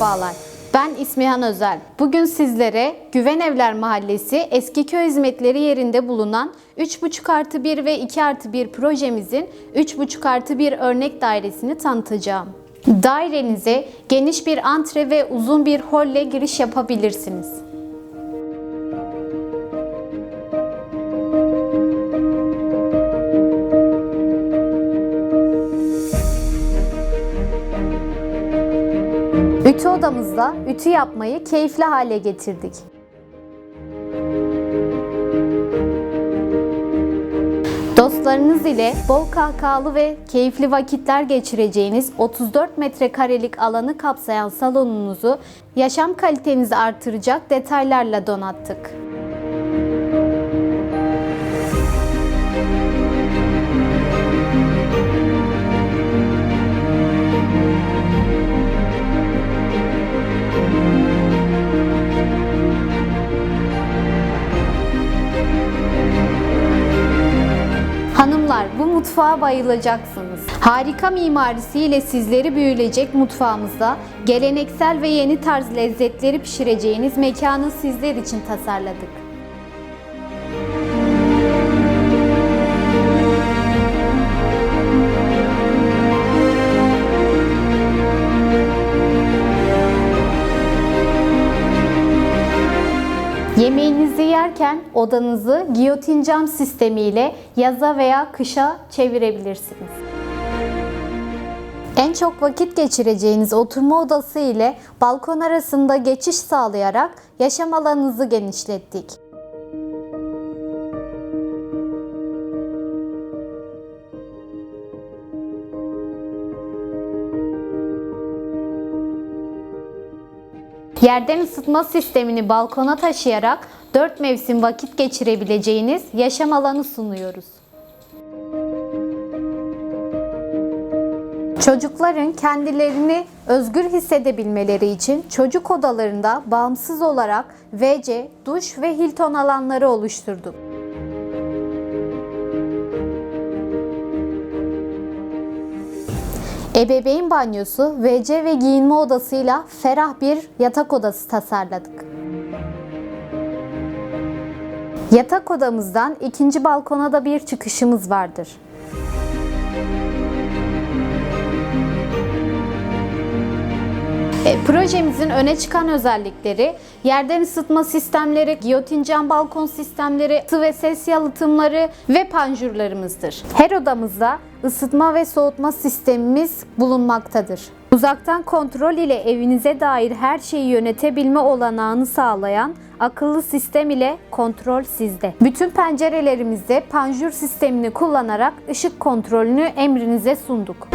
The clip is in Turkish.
Merhabalar. Ben İsmihan Özel. Bugün sizlere Güven Evler Mahallesi Eskiköy Hizmetleri yerinde bulunan 3,5 artı 1 ve 2 artı 1 projemizin 3,5 artı 1 örnek dairesini tanıtacağım. Dairenize geniş bir antre ve uzun bir holle giriş yapabilirsiniz. Ütü odamızda ütü yapmayı keyifli hale getirdik. Dostlarınız ile bol kahkahalı ve keyifli vakitler geçireceğiniz 34 metrekarelik alanı kapsayan salonunuzu yaşam kalitenizi artıracak detaylarla donattık. Hanımlar bu mutfağa bayılacaksınız. Harika mimarisiyle sizleri büyülecek mutfağımızda geleneksel ve yeni tarz lezzetleri pişireceğiniz mekanı sizler için tasarladık. Yemeğinizi yerken odanızı giyotin cam sistemiyle yaza veya kışa çevirebilirsiniz. En çok vakit geçireceğiniz oturma odası ile balkon arasında geçiş sağlayarak yaşam alanınızı genişlettik. Yerden ısıtma sistemini balkona taşıyarak 4 mevsim vakit geçirebileceğiniz yaşam alanı sunuyoruz. Çocukların kendilerini özgür hissedebilmeleri için çocuk odalarında bağımsız olarak WC, duş ve Hilton alanları oluşturduk. Ebeveyn banyosu, WC ve giyinme odasıyla ferah bir yatak odası tasarladık. Yatak odamızdan ikinci balkona da bir çıkışımız vardır. E, projemizin öne çıkan özellikleri yerden ısıtma sistemleri, giyotin cam balkon sistemleri, ısı ve ses yalıtımları ve panjurlarımızdır. Her odamızda ısıtma ve soğutma sistemimiz bulunmaktadır. Uzaktan kontrol ile evinize dair her şeyi yönetebilme olanağını sağlayan akıllı sistem ile kontrol sizde. Bütün pencerelerimizde panjur sistemini kullanarak ışık kontrolünü emrinize sunduk.